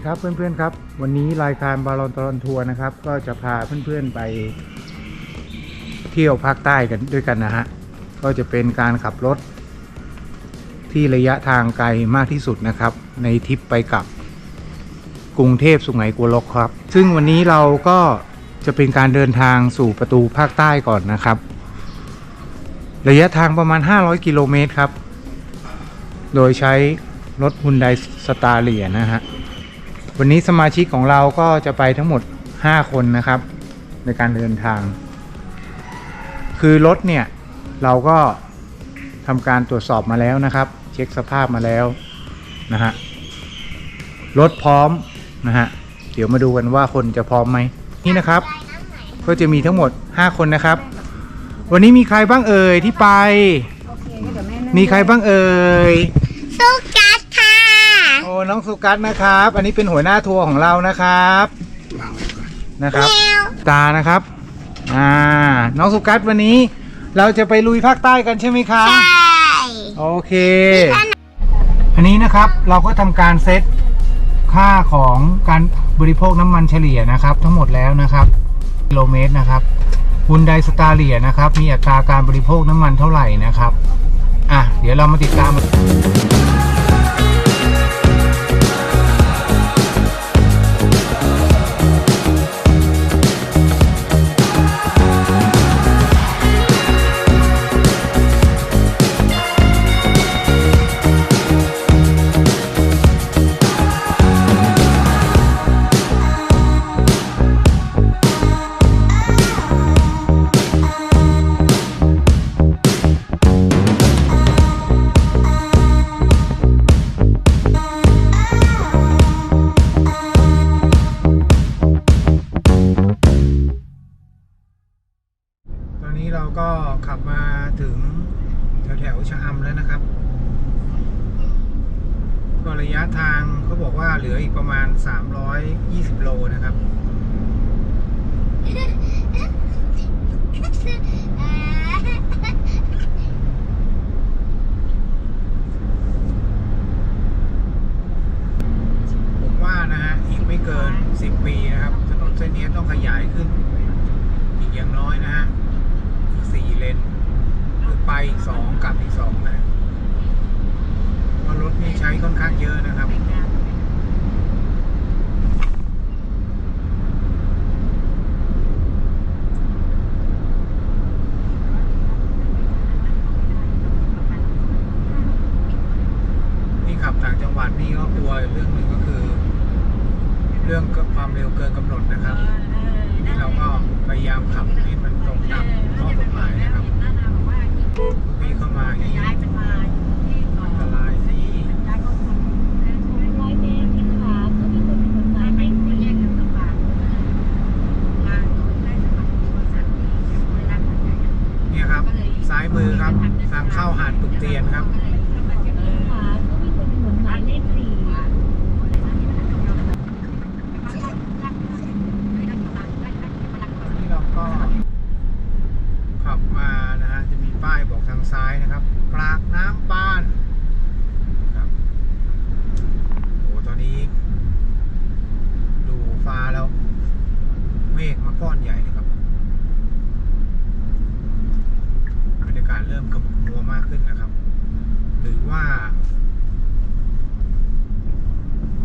ีครับเพื่อนๆครับ วันนี้รายการบาลอนตลอนทัวร์นะครับ ก็จะพาเพื่อนๆไป เที่ยวภาคใต้กันด้วยกันนะฮะก็จะเป็นการขับรถ ที่ระยะทางไกลมากที่สุดนะครับ ในทริปไปกับกรุงเทพสุไหงโกลกครับ ซึ่งวันนี้เราก็จะเป็นการเดินทางสู่ประตูภาคใต้ก่อนนะครับ ระยะทางประมาณ 500 กิโลเมตรครับ โดยใช้รถ Hyundai s t a r เ i ียนะฮะ วันนี้สมาชิกของเราก็จะไปทั้งหมด 5 คนนะครับ ในการเดินทาง คือรถเนี่ย เราก็ทำการตรวจสอบมาแล้วนะครับ เช็คสภาพมาแล้วนะฮะรถพร้อมนะฮะเดี๋ยวมาดูกันว่าคนจะพร้อมไหมนี่นะครับก็จะมีทั้งหมด 5 คนนะครับ วันนี้มีใครบ้างเอ่ยที่ไป มีใครบ้างเอ่ย สุกัสค่ะโอ้น้องสุกัสนะครับ อันนี้เป็นหัวหน้าทัวร์ของเรานะครับนะครับแมวตานะครับ อ่า น้องสุกัสวันนี้ เราจะไปลุยภาคใต้กันใช่ไหมคะใช่โอเค อันนี้นะครับเราก็ทำการเซตค่าของการบริโภคน้ำมันเฉลี่ยนะครับ ทั้งหมดแล้วนะครับกิโลเมตรนะครับฮุนไดสตาเลียนะครับ มีอัตราการบริโภคน้ำมันเท่าไหร่นะครับ อะ เดี๋ยวเรามาติดตาม 320 โลนะครับ ผมว่านะฮะ อีกไม่เกิน 10 ปีนะครับ ถนนเส้นนี้ต้องขยายขึ้น อีกอย่างน้อยนะฮะ อีกสี่เลน คือไปอีกสองกลับอีกสองนะเพราะรถนี่ใช้ค่อนข้างเยอะนะครับ นี่ขับต่างจังหวัดนี่ก็กลัวเรื่องหนึ่งก็คือ เรื่องความเร็วเกินกำหนดนะครับนี่เราก็พยายามขับให้มันตรงตามข้อกฎหมายนะครับพี่เข้ามาอย่างนี้อันตรายสิเนี่ยครับ ซ้ายมือครับ ทางเข้าหาดตุกเตียนครับ นี่เราก็ขับมานะฮะ จะมีป้ายบอกทางซ้ายนะครับปากน้ำปานครับโอ้ตอนนี้ ดูฟ้าแล้ว เมฆมาก้อนใหญ่เลยครับบรรยากาศเริ่มขมุกมัวมากขึ้นนะครับ หรือว่า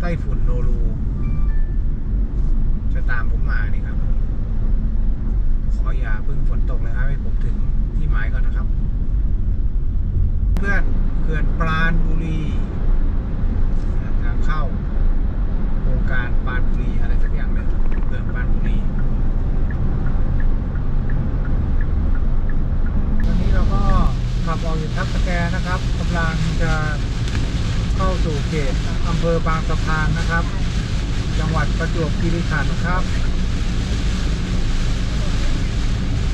ไต้ฝุ่นโนรู จะตามผมมานี่ครับ ขออย่าเพิ่งฝนตกเลยครับให้ผมถึงที่หมายก่อนนะครับ เพื่อนเขื่อนปราณบุรีทางเข้าโครงการปราณบุรีอะไรสักอย่างเนี่ยเขื่อนปราณบุรีตอนนี้เราก็ขับออกอยู่ทับสแกนะครับกำลังจะเข้าสู่เขตอำเภอบางสะพานนะครับ จังหวัดประจวบคีรีขันธ์ครับ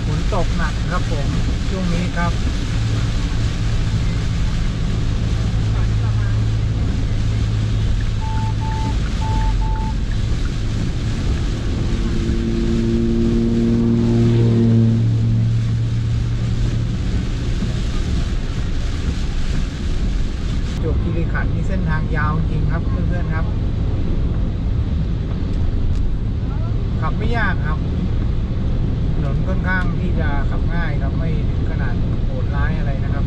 ฝนตกหนักครับผมช่วงนี้ครับ จวบคีรีขันธ์นี่เส้นทางยาวจริงครับเพื่อนๆครับับไม่ยากครับถนนค่อนข้างที่จะขับง่ายครับไม่ถึงขนาดโหดร้ายอะไรนะครับ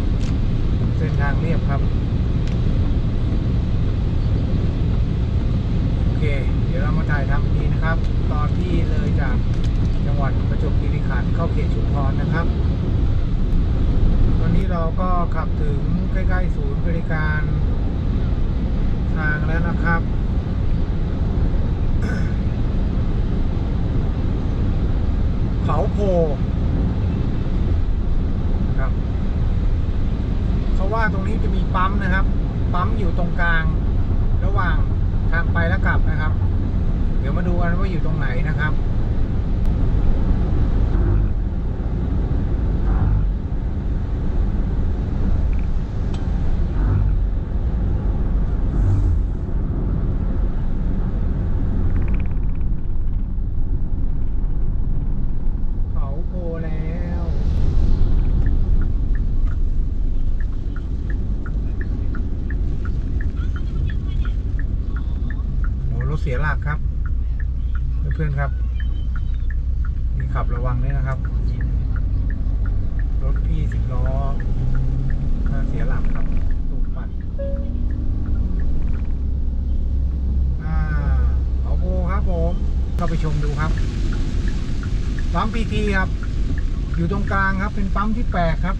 เส้นทางเรียบครับโอเค เดี๋ยวเรามาถ่ายทำทีนะครับ ตอนที่เลยจากจังหวัดประจวบคีรีขันธ์เข้าเขตชุมพรนะครับ ตอนนี้เราก็ขับถึงใกล้ๆศูนย์บริการทางแล้วนะครับ เขาโพครับเขาว่าตรงนี้จะมีปั๊มนะครับ ปั๊มอยู่ตรงกลาง ระหว่างทางไปและกลับนะครับ เดี๋ยวมาดูกันว่าอยู่ตรงไหนนะครับ เขาโพแล้ว โอ้รถเสียหลักครับ เพื่อนๆครับมีขับระวังด้วยนะครับ รถพี่สิบล้อก็เสียหลักครับตูดปัดอ่าเขาโพครับผมก็ไปชมดูครับปั๊มพีทีครับ อยู่ตรงกลางครับเป็นปั๊มที่แปลกครับ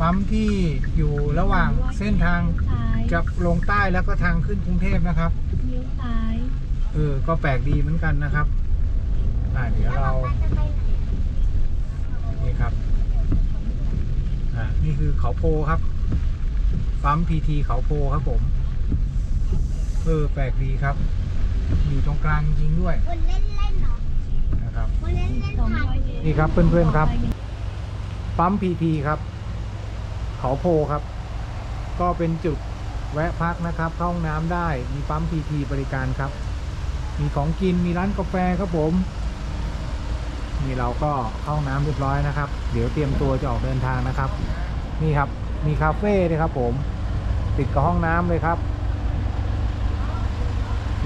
ปั๊มที่อยู่ระหว่างเส้นทางซ้ายจะลงใต้แล้วก็ทางขึ้นกรุงเทพนะครับ เออ ก็แปลกดีเหมือนกันนะครับ อ่าเดี๋ยวเรา นี่ครับ อ่า นี่คือเขาโพครับ ปั๊มพีทีเขาโพครับผม เออ แปลกดีครับ อยู่ตรงกลางจริงด้วย คนเล่นเล่นเหรอนะครับ คนเล่นเล่นสองผ่านเมตรนี่ครับเพื่อนๆครับ ปั๊มพีทีครับ เขาโพครับ ก็เป็นจุดแวะพักนะครับเข้าห้องน้ำได้มีปั๊มพีทีบริการครับ มีของกินมีร้านกาแฟครับผม นี่เราก็เข้าห้องน้ำเรียบร้อยนะครับ เดี๋ยวเตรียมตัวจะออกเดินทางนะครับ นี่ครับมีคาเฟ่ด้วยครับ ผม ติดกับห้องน้ำเลยครับ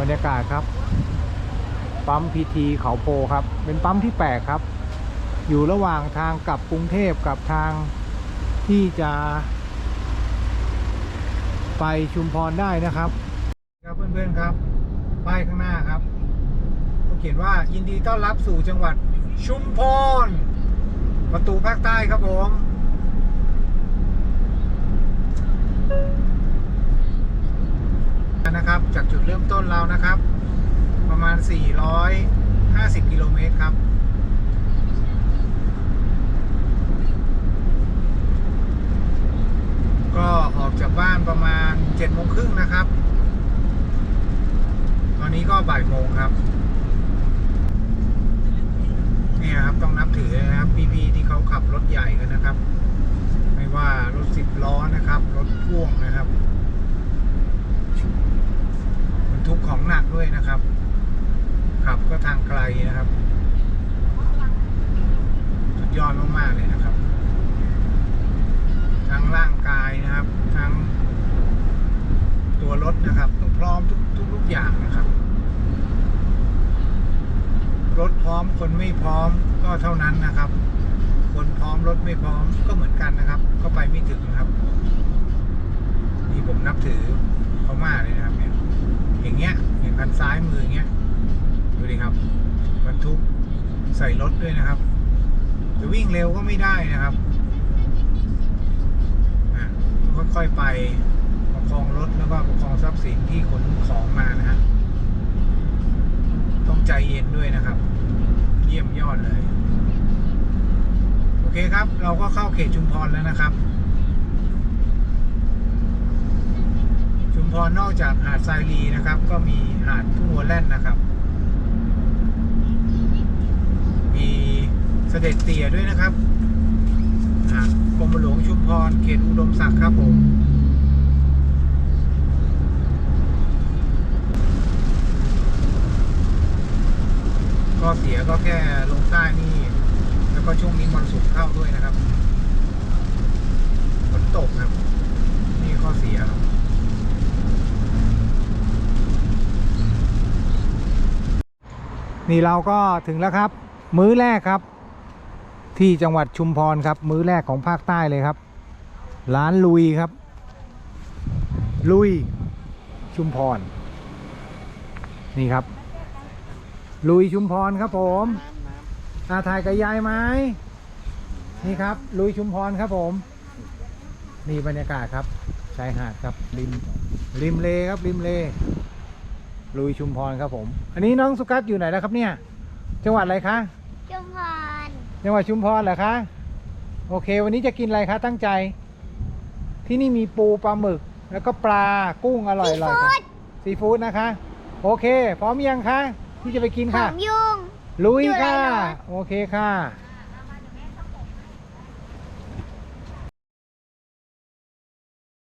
บรรยากาศครับ ปั๊มพีทีเขาโพครับ เป็นปั๊มที่แปลกครับ อยู่ระหว่างทางกลับกรุงเทพกับทางที่จะไปชุมพรได้นะครับ ครับเพื่อนๆครับ ป้ายข้างหน้าครับเขาเขียนว่ายินดีต้อนรับสู่จังหวัดชุมพร ประตูภาคใต้ครับผม นะครับ จากจุดเริ่มต้นเรานะครับ ประมาณ 450 กิโลเมตรครับก็ออกจากบ้านประมาณ7จ็ดโมงครึ่งนะครับ อนนี้ก็บ่ายโมงครับ เนี่ยครับต้องนับถือนะครับพี่ๆที่เขาขับรถใหญ่กันนะครับ ไม่ว่ารถสิบล้อนะครับ รถพ่วงนะครับบรรทุกของหนักด้วยนะครับ ขับก็ทางไกลนะครับ สุดยอดมากๆเลยนะครับ ทั้งร่างกายนะครับ ทั้งตัวรถนะครับต้องพร้อมทุกทุกทุกอย่างนะครับ รถพร้อมคนไม่พร้อมก็เท่านั้นนะครับ คนพ รถไม่พร้อมก็เหมือนกันนะครับ ก็ไปไม่ถึงนะครับ นี่ผมนับถือเขามากเลยนะครับเนี่ยอย่างเงี้ยอย่างคันซ้ายมืออย่างเงี้ยดูดิครับบรรทุกใส่รถด้วยนะครับจะวิ่งเร็วก็ไม่ได้นะครับค่อยๆไปประคองรถแล้วก็ประคองทรัพย์สินที่ขนของมานะฮะต้องใจเย็นด้วยนะครับ เยี่ยมยอดเลย เคครับ เราก็เข้าเขตชุมพรแล้วนะครับ ชุมพรนอกจากหาดทรายลีนะครับ ก็มีหาดทุ่งวัวแล่นนะครับ มีเสด็จเตี่ยด้วยนะครับกรมหลวงชุมพรเขตอุดมศักดิ์ครับผมก็เสียก็แค่ลงใต้นี่ แล้วก็ช่วงนี้มรสุมเข้าด้วยนะครับฝนตกครับนี่ข้อเสียครับนี่เราก็ถึงแล้วครับ มื้อแรกครับ ที่จังหวัดชุมพรครับ มื้อแรกของภาคใต้เลยครับ ร้านลุยครับ ลุยชุมพร นี่ครับ ลุยชุมพรครับผม อาถ่ายกับยายไหมนี่ครับ ลุยชุมพรครับผม นี่บรรยากาศครับชายหาดครับริมริมเลครับริมเล ลุยชุมพรครับผม อันนี้น้องสุกัสอยู่ไหนแล้วครับเนี่ย จังหวัดอะไรคะจุมพรจังหวัดชุมพรเหรอคะโอเค วันนี้จะกินอะไรคะตั้งใจ ที่นี่มีปูปลาหมึก แล้วก็ปลากุ้งอร่อยๆค่ะซีฟู้ดนะคะ โอเค พร้อมยังคะที่จะไปกินหอค่ะมยุง ลุยอยู่ไหนค่ะเนอะโอเคค่ะห